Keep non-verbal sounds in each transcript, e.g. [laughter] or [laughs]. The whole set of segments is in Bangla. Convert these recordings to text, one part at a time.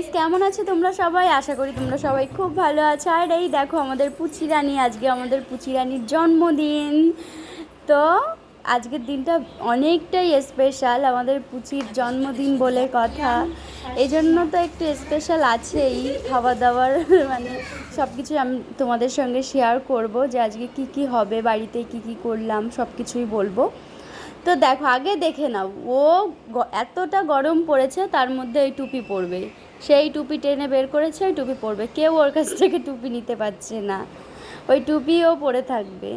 গাইস কেমন আছো তোমরা সবাই? আশা করি তোমরা সবাই খুব ভালো আছো। আর এই দেখো আমাদের পুচি রানী, আজকে আমাদের পুচি রানীর জন্মদিন। তো আজকের দিনটা অনেকটাই স্পেশাল আমাদের পুচির জন্মদিন বলে কথা। এই জন্য তো একটু স্পেশাল আছেই খাওয়া দাওয়ার মানে সব কিছু আমি তোমাদের সঙ্গে শেয়ার করব যে আজকে কি কি হবে, বাড়িতে কি কি করলাম সব কিছুই বলব। তো দেখো, আগে দেখে নাও, ও এতটা গরম পড়েছে, তার মধ্যে এই টুপি পরবে। সেই টুপি টেনে বের করেছে, ওই টুপি পরবে। কেউ ওর কাছ থেকে টুপি নিতে পারছে না। ওই টুপিও পরে থাকবে।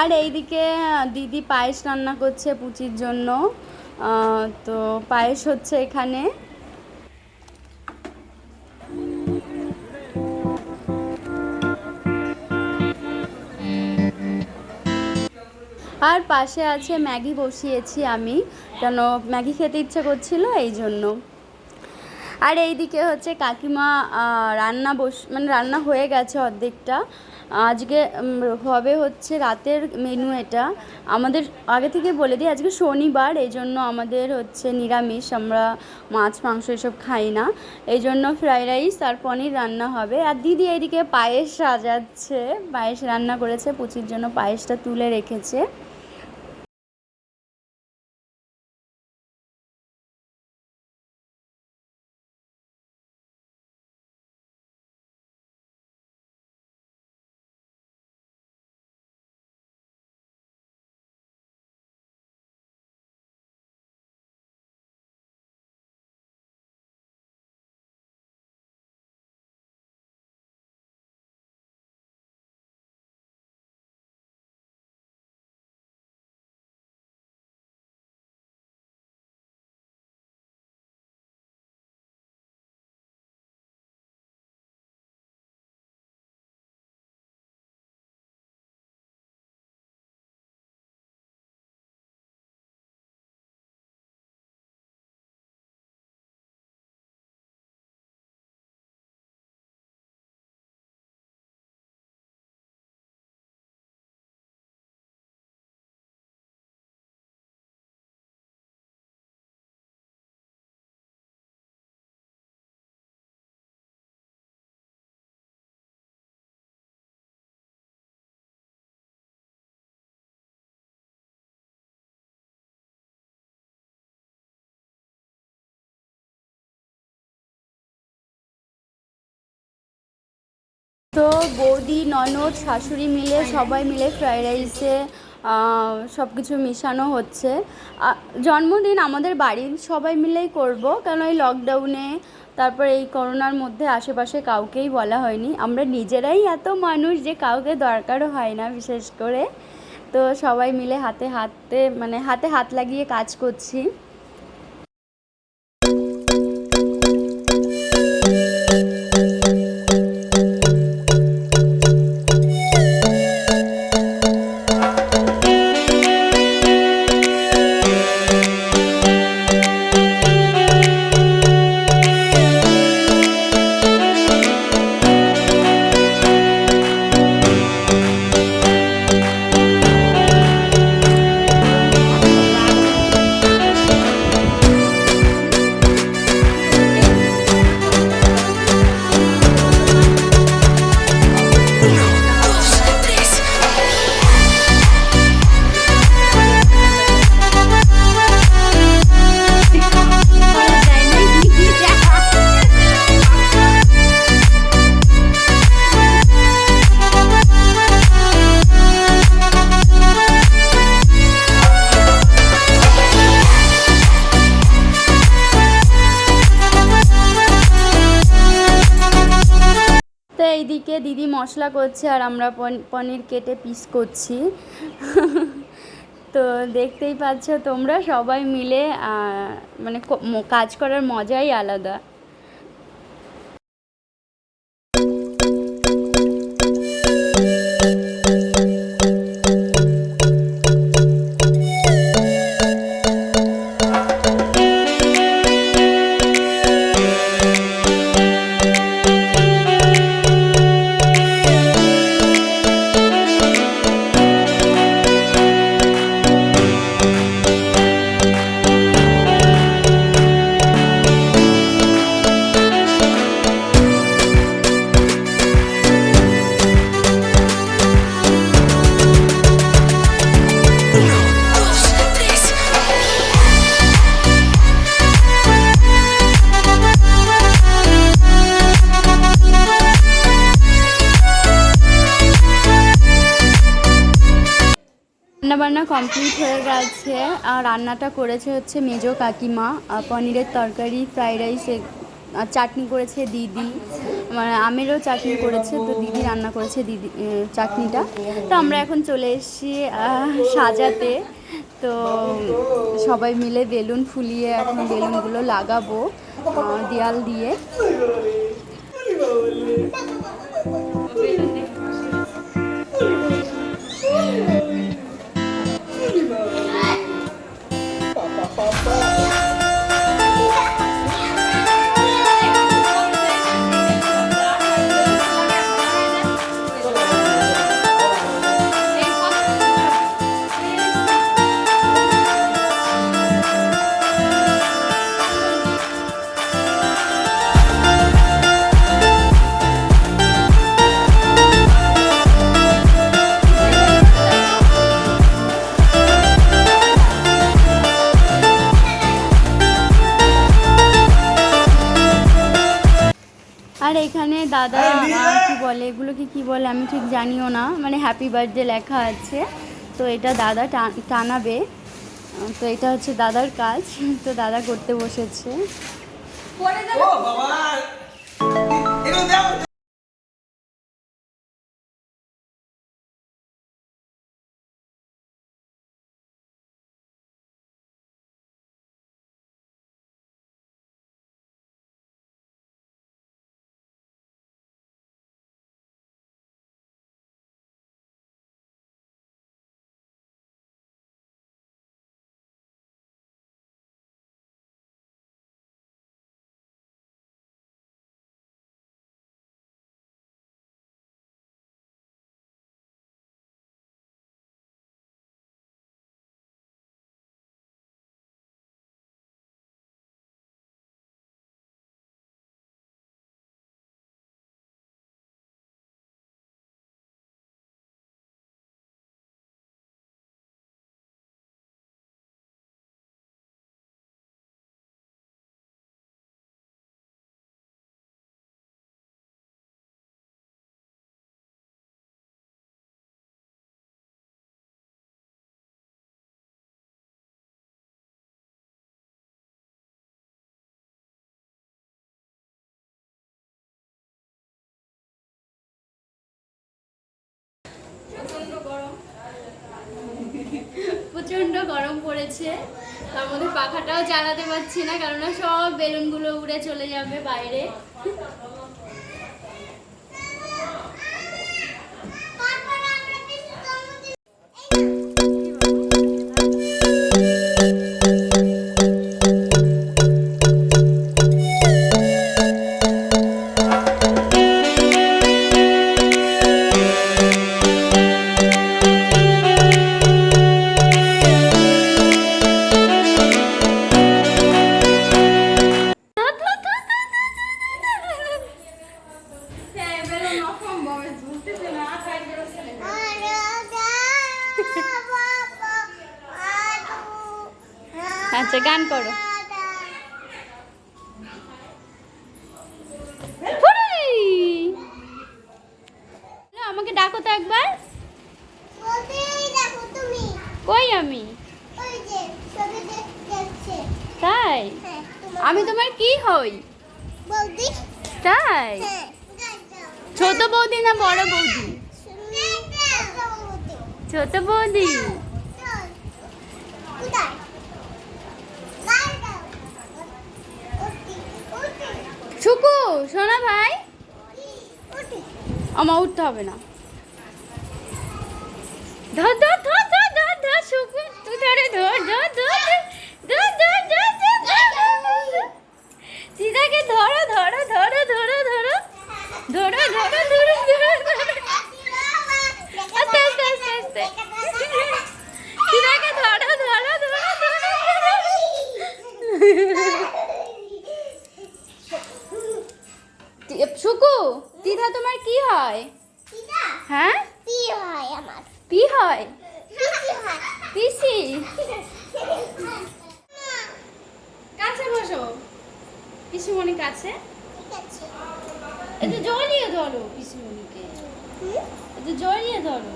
আর এইদিকে দিদি পায়েস রান্না করছে পুচির জন্য। তো পায়েস হচ্ছে এখানে। আর পাশে আছে ম্যাগি বসিয়েছি আমি, কেন ম্যাগি খেতে ইচ্ছে করছিল এই জন্য। আর এইদিকে হচ্ছে কাকিমা রান্না বস মানে রান্না হয়ে গেছে অর্ধেকটা। আজকে হবে হচ্ছে রাতের মেনু এটা। আমাদের আগে থেকে বলে দিই, আজকে শনিবার, এই জন্য আমাদের হচ্ছে নিরামিষ, আমরা মাছ, মাংস এসব খাই না। এই জন্য ফ্রাইড রাইস আর পনির রান্না হবে। আর দিদি এইদিকে পায়েস সাজাচ্ছে, পায়েস রান্না করেছে, পুচির জন্য পায়েসটা তুলে রেখেছে। তো বৌদি, ননদ, শাশুড়ি মিলে সবাই মিলে ফ্রাইড রাইসে সব কিছু মিশানো হচ্ছে। জন্মদিন আমাদের বাড়ির সবাই মিলেই করব কারণ এই লকডাউনে তারপর এই করোনার মধ্যে আশেপাশে কাউকেই বলা হয়নি। আমরা নিজেরাই এত মানুষ যে কাউকে দরকারও হয় না বিশেষ করে। তো সবাই মিলে হাতে হাতে মানে হাতে হাত লাগিয়ে কাজ করছি। মশলা করছে আর আমরা পন- পনির কেটে পিস করছি। তো দেখতেই পাচ্ছ তোমরা সবাই মিলে মানে কাজ করার মজাই আলাদা। কমপ্লিট হয়ে গেছে। আর রান্নাটা করেছে হচ্ছে মেজো কাকিমা পনিরের তরকারি, ফ্রাইড রাইস আর চাটনি করেছে দিদি। মানে আমেরও চাটনি করেছে, তো দিদি রান্না করেছে দিদি চাটনিটা। তো আমরা এখন চলে এসেছি সাজাতে। তো সবাই মিলে বেলুন ফুলিয়ে এখন বেলুনগুলো লাগাবো দেয়াল দিয়ে। দাদা আহ, কি বলে? এগুলো কি বলে? আমি ঠিক জানিও না। মানে হ্যাপি বার্থডে লেখা আছে। তো এটা দাদা টানাবে। তো এটা হচ্ছে দাদার কাজ। [laughs] তো দাদা করতে বসেছে। গরম পড়েছে। তার মধ্যে পাখাটাও জ্বালাতে পারছি না, কেননা সব বেলুনগুলো উড়ে চলে যাবে বাইরে। আমি তোমার কি হই? বৌদি। তাই? ছোট বৌদি না বড় বৌদি? ছোট বৌদি। ছুকু শোনা ভাই। আমার উঠতে হবে না। ধর জড়িয়ে ধরো পিসিমণিকে। একটু জড়িয়ে ধরো।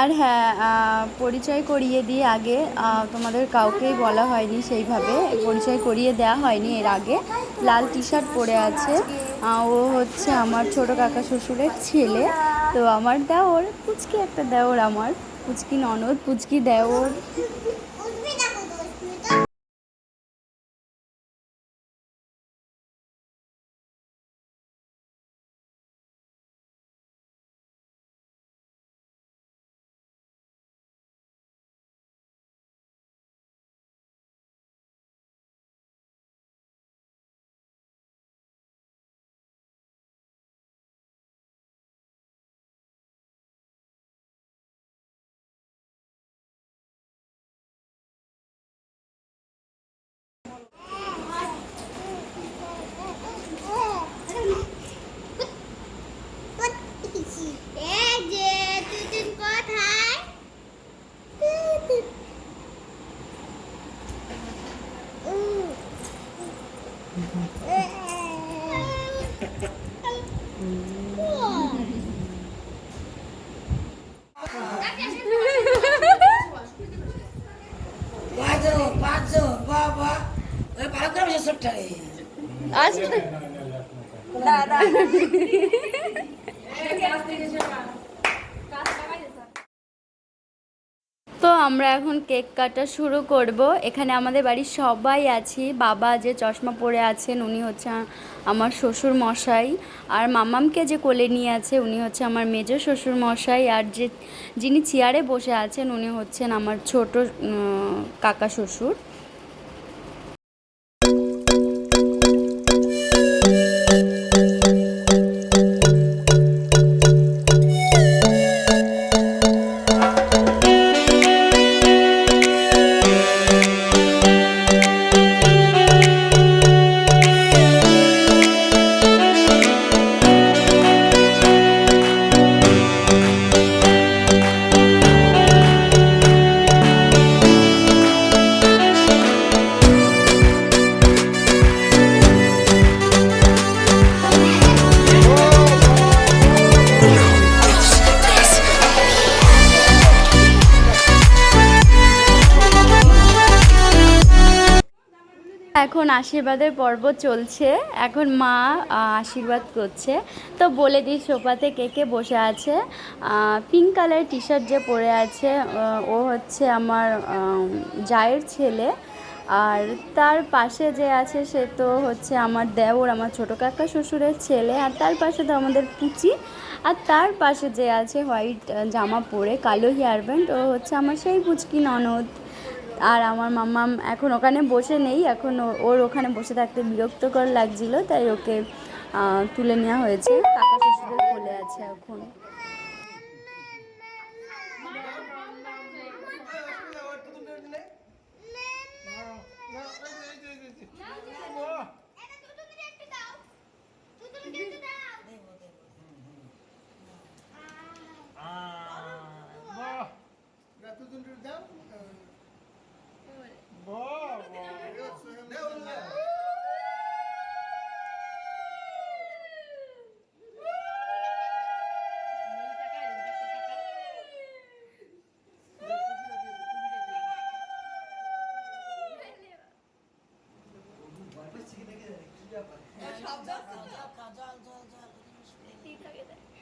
আর হ্যাঁ পরিচয় করিয়ে দিই আগে তোমাদের কাউকেই বলা হয়নি সেইভাবে। পরিচয় করিয়ে দেওয়া হয়নি এর আগে। লাল টি শার্ট পরে আছে। ও হচ্ছে আমার ছোট কাকা শ্বশুরের ছেলে। তো আমার দেওর, পুচকি একটা দেওর আমার। পুচকি ননদ, পুচকি দেওর। Thank you. এখন কেক কাটা শুরু করব। এখানে আমাদের বাড়ির সবাই আছি। বাবা যে চশমা পরে আছেন, উনি হচ্ছে আমার শ্বশুর মশাই। আর মামামকে যে কোলে নিয়ে আছে, উনি হচ্ছে আমার মেজ শ্বশুর মশাই। আর যে, যিনি চেয়ারে বসে আছেন, উনি হচ্ছেন আমার ছোট কাকা শ্বশুর। এখন আশীর্বাদের পর্ব চলছে। এখন মা আশীর্বাদ করছে। তো বলে দিই, সোফাতে কে কে বসে আছে? পিঙ্ক কালার টি শার্ট যে পরে আছে ও হচ্ছে আমার জায়ের ছেলে। আর তার পাশে যে আছে, সে তো হচ্ছে আমার দেওর, আমার ছোটো কাকা শ্বশুরের ছেলে। আর তার পাশে তো আমাদের পুচি। আর তার পাশে যে আছে হোয়াইট জামা পরে কালো হেয়ার ব্যান্ড ও হচ্ছে আমার সেই পুচকি ননদ। আর আমার মাম্মাম এখন ওখানে বসে নেই, এখন ওর ওখানে বসে থাকতে বিরক্তকর লাগছিল, তাই ওকে তুলে নেওয়া হয়েছে। কাকা শ্বশুরের কোলে আছে এখন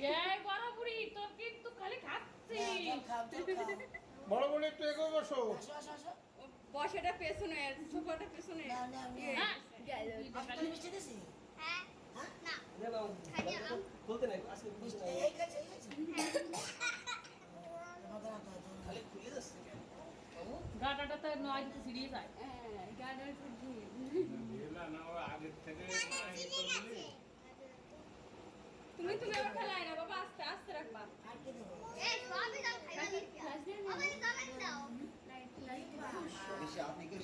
এই বড় বুড়ি তোর কিন্তু খালি খাচ্ছি বড় বড় একটু এগো বসো। বসাটা পেছনে সোফাটা পেছনে। হ্যাঁ। মিষ্টি দিছি বলতে নাই আজকে বুঝতে নাই এই কাছে এই কাছে খালি খুলে যাচ্ছে গাটাটা তো নয় দিতে সিরিয়ে যায় তুমি তুমি আবার খেলাই না বাবা আস্তে আস্তে রাখবা আর কি দেবো এই সবই দাও খাই আমাকে দাও দাও হ্যাঁ তুই তুই করে সে বাবা তা- তারপরে আবার আমার পা কাটবে না এই যে দাও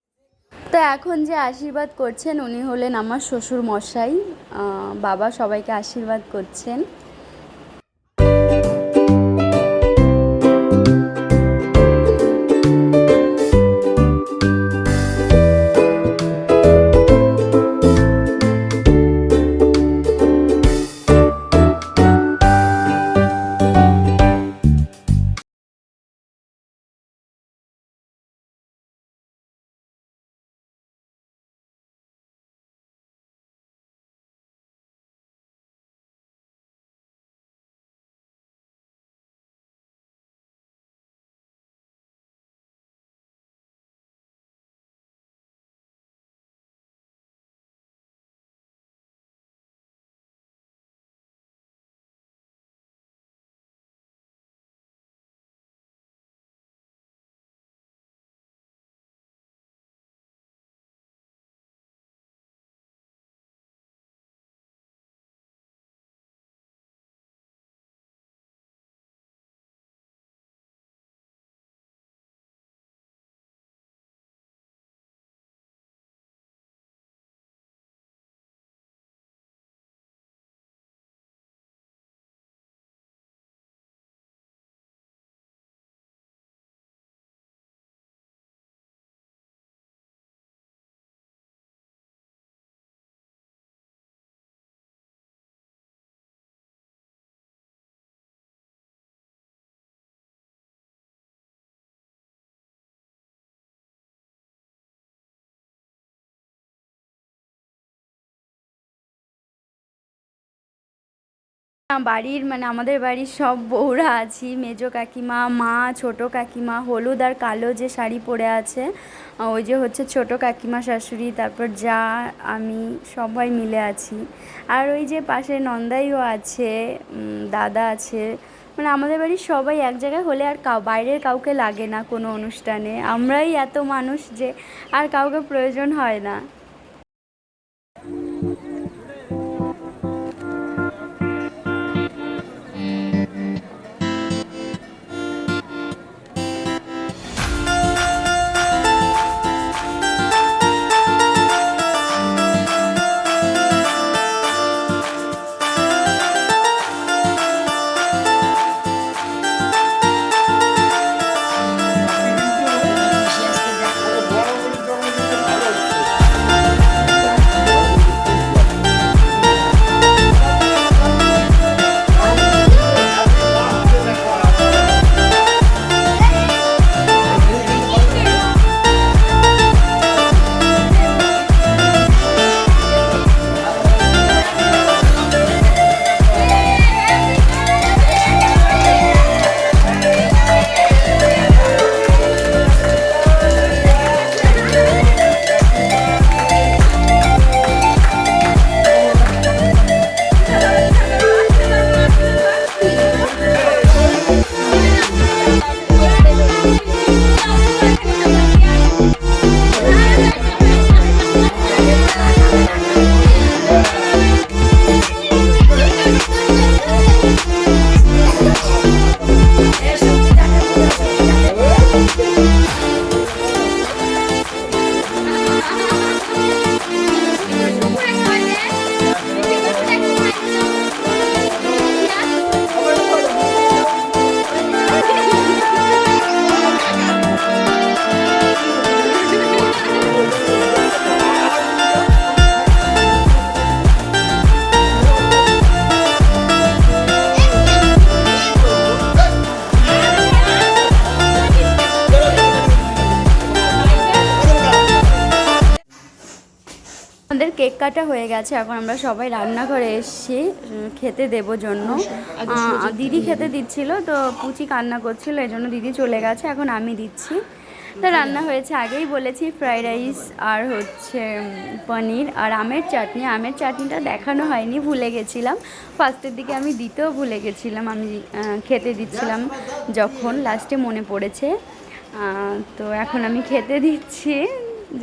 তো এখন যে আশীর্বাদ করছেন উনি হলেন আমার শ্বশুর মশাই বাবা সবাইকে আশীর্বাদ করছেন। বাড়ির মানে আমাদের বাড়ির সব বউরা আছি, মেজো কাকিমা, মা, ছোট কাকিমা, হলুদ আর কালো যে শাড়ি পরে আছে ওই যে হচ্ছে ছোট কাকিমা, শাশুড়ি, তারপর যা, আমি সবাই মিলে আছি। আর ওই যে পাশে নন্দাইও আছে দাদা আছে মানে আমাদের বাড়ির সবাই এক জায়গায় হলে আর বাইরের কাউকে লাগে না কোনো অনুষ্ঠানে। আমরাই এত মানুষ যে আর কাউকে প্রয়োজন হয় না। কাটা হয়ে গেছে এখন আমরা সবাই রান্নাঘরে এসেছি খেতে দেব জন্য। দিদি খেতে দিচ্ছিল তো পুচি কান্না করছিল এই জন্য দিদি চলে গেছে এখন আমি দিচ্ছি। তো রান্না হয়েছে আগেই বলেছি ফ্রাইড রাইস আর হচ্ছে পনির আর আমের চাটনি। আমের চাটনিটা দেখানো হয়নি ভুলে গেছিলাম। ফার্স্টের দিকে আমি দিতেও ভুলে গেছিলাম আমি খেতে দিচ্ছিলাম যখন লাস্টে মনে পড়েছে। তো এখন আমি খেতে দিচ্ছি।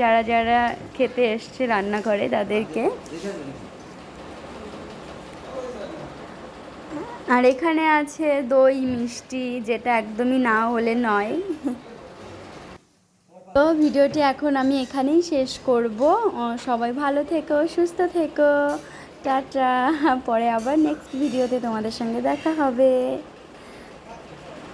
যারা যারা খেতে এসছে রান্নাঘরে তাদেরকে। আর এখানে আছে দই, মিষ্টি, যেটা একদমই না হলে নয়। তো ভিডিওটি এখন আমি এখানেই শেষ করব। সবাই ভালো থেকো, সুস্থ থেকো। টাটা। পরে আবার নেক্সট ভিডিওতে তোমাদের সঙ্গে দেখা হবে।